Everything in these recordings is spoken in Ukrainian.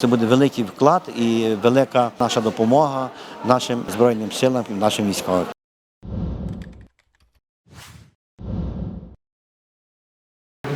Це буде великий вклад і велика наша допомога нашим збройним силам і нашим військовим.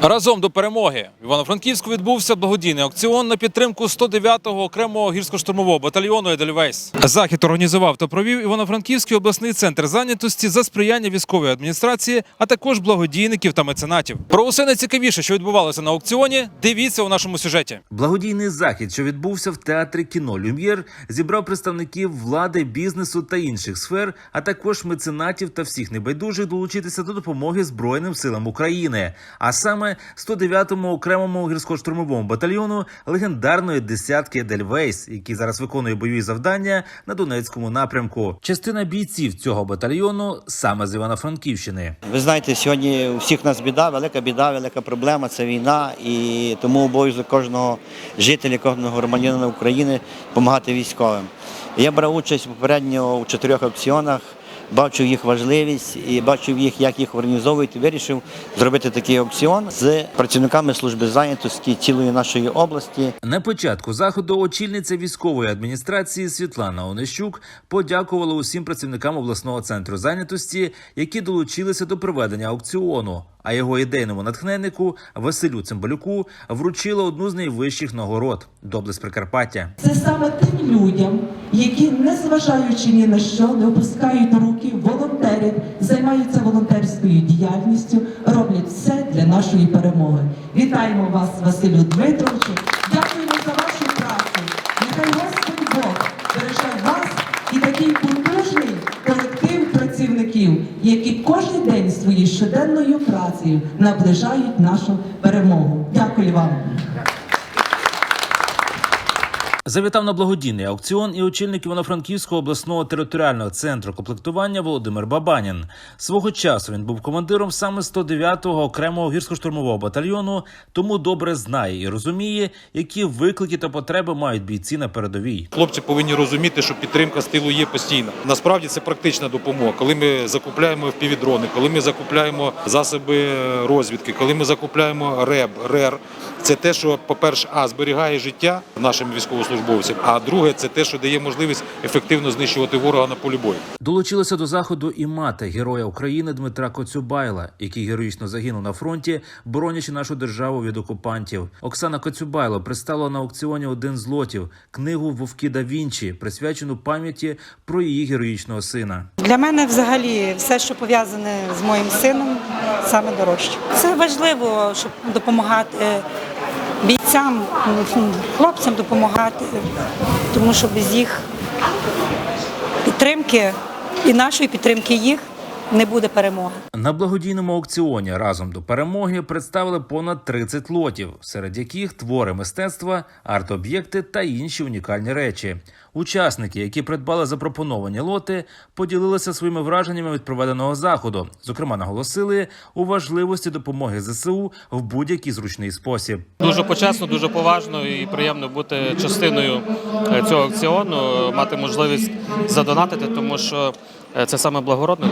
Разом до перемоги в Івано-Франківську відбувся благодійний аукціон на підтримку 109-го окремого гірсько-штурмового батальйону Едельвейс. Захід організував та провів Івано-Франківський обласний центр зайнятості за сприяння військової адміністрації, а також благодійників та меценатів. Про усе найцікавіше, що відбувалося на аукціоні, дивіться у нашому сюжеті. Благодійний захід, що відбувся в театрі кіно Люм'єр, зібрав представників влади, бізнесу та інших сфер, а також меценатів та всіх небайдужих долучитися до допомоги Збройним силам України, а саме 109-му окремому гірсько-штурмовому батальйону легендарної десятки Едельвейс, який зараз виконує бойові завдання на Донецькому напрямку. Частина бійців цього батальйону саме з Івано-Франківщини. Ви знаєте, сьогодні у всіх нас біда, велика біда, велика проблема це війна, і тому обов'язок кожного жителя, кожного громадянина України допомагати військовим. Я брав участь попередньо у чотирьох аукціонах, бачив їх важливість і бачив їх, як їх організовують. і Вирішив зробити такий аукціон з працівниками служби зайнятості цілої нашої області. На початку заходу очільниця військової адміністрації Світлана Онищук подякувала усім працівникам обласного центру зайнятості, які долучилися до проведення аукціону. А його ідейному натхненнику Василю Цимбалюку вручила одну з найвищих нагород доблесть Прикарпаття. Це саме тим людям, які, незважаючи ні на що, не опускають руки, волонтерять, займаються волонтерською діяльністю, роблять все для нашої перемоги. Вітаємо вас, Василю Дмитровичу. Дякуємо за вашу працю. Нехай Господь Бог береже вас і такий потужний колектив працівників, які кожен день своєю щоденною працею наближають нашу перемогу. Дякую вам. Завітав на благодійний аукціон і очільник Івано-Франківського обласного територіального центру комплектування Володимир Бабанін. Свого часу він був командиром саме 109-го окремого гірсько-штурмового батальйону, тому добре знає і розуміє, які виклики та потреби мають бійці на передовій. Хлопці повинні розуміти, що підтримка з тилу є постійна. Насправді це практична допомога. Коли ми закупляємо впівдрони, коли ми закупляємо засоби розвідки, коли ми закупляємо РЕБ, РЕР, це те, що, по-перше, а зберігає життя нашим військовослужбовцям, а друге, це те, що дає можливість ефективно знищувати ворога на полі бою. Долучилася до заходу і мати героя України Дмитра Коцюбайла, який героїчно загинув на фронті, боронячи нашу державу від окупантів. Оксана Коцюбайло представила на аукціоні один з лотів книгу Вовки да Вінчі, присвячену пам'яті про її героїчного сина. Для мене взагалі все, що пов'язане з моїм сином, саме дорожче. Це важливо, щоб допомагати бійцям, хлопцям допомагати, тому що без їх підтримки і нашої підтримки їх не буде перемоги. На благодійному аукціоні разом до перемоги представили понад 30 лотів, серед яких твори мистецтва, арт-об'єкти та інші унікальні речі. Учасники, які придбали запропоновані лоти, поділилися своїми враженнями від проведеного заходу. Зокрема, наголосили у важливості допомоги ЗСУ в будь-який зручний спосіб. Дуже почесно, дуже поважно і приємно бути частиною е, цього аукціону, мати можливість задонатити, тому що е, це саме благородно.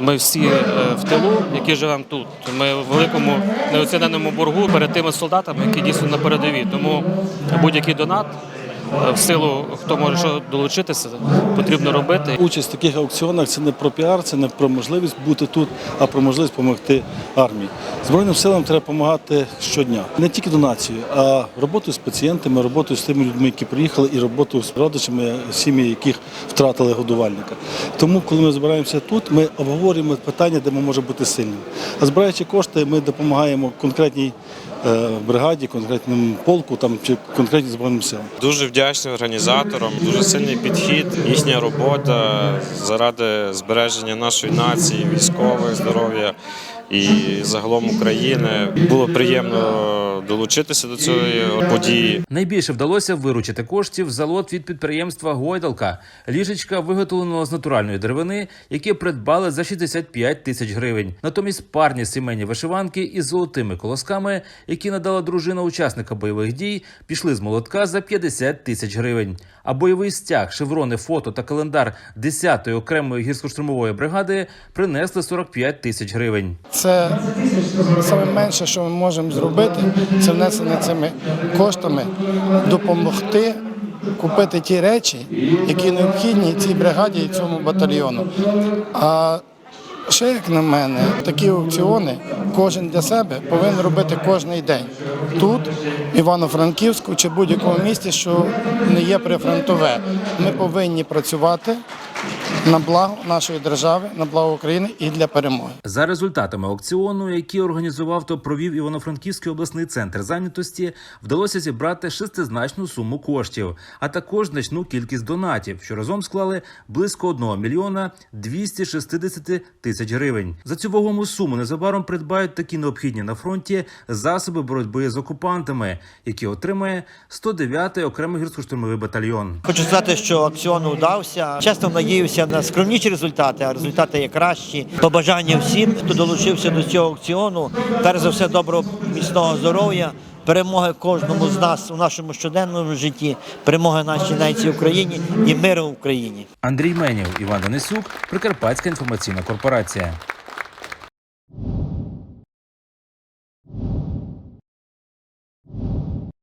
Ми всі е, в тилу, які живемо тут. Ми в великому неоціненому боргу перед тими солдатами, які дійсно на передовій. Тому будь-який донат. В силу, хто може що долучитися, потрібно робити. Участь в таких аукціонах це не про піар, це не про можливість бути тут, а про можливість допомогти армії. Збройним силам треба допомагати щодня. Не тільки донацією, а роботою з пацієнтами, роботою з тими людьми, які приїхали, і роботою з родичами, сім'ї, яких втратили годувальника. Тому, коли ми збираємося тут, ми обговорюємо питання, де ми можемо бути сильними. А збираючи кошти, ми допомагаємо конкретній бригаді, конкретному полку там, чи конкретні збройним силам. Дуже вдячний організаторам, дуже сильний підхід, їхня робота заради збереження нашої нації, військових, здоров'я і загалом України. Було приємно долучитися до цієї події. Найбільше вдалося виручити коштів за лот від підприємства Гойдалка. Ліжечка виготовленого з натуральної деревини, яке придбали за 65 тисяч гривень. Натомість парні сімейні вишиванки із золотими колосками, які надала дружина учасника бойових дій, пішли з молотка за 50 тисяч гривень. А бойовий стяг, шеврони, фото та календар 10-ї окремої гірсько-штурмової бригади принесли 45 тисяч гривень. Це саме менше, що ми можемо зробити, це внесення цими коштами допомогти купити ті речі, які необхідні цій бригаді і цьому батальйону. А ще як на мене, такі аукціони кожен для себе повинен робити кожен день. Тут, Івано-Франківську чи будь-якому місті, що не є прифронтове. Ми повинні працювати на благо нашої держави, на благо України і для перемоги. За результатами аукціону, який організував та провів Івано-Франківський обласний центр зайнятості, вдалося зібрати шестизначну суму коштів, а також значну кількість донатів, що разом склали близько 1 мільйона 260 тисяч гривень. За цю вагому суму незабаром придбають такі необхідні на фронті засоби боротьби з окупантами, які отримає 109-й окремий гірсько-штурмовий батальйон. Хочу сказати, що акціон удався. Чесно надіюся на скромніші результати, а результати є кращі. Побажання всім, хто долучився до цього аукціону. Перш за все, доброго міцного здоров'я. Перемоги кожному з нас у нашому щоденному житті, перемоги нашій нації Україні і миру в Україні. Андрій Менєв, Іван Денисюк, Прикарпатська інформаційна корпорація.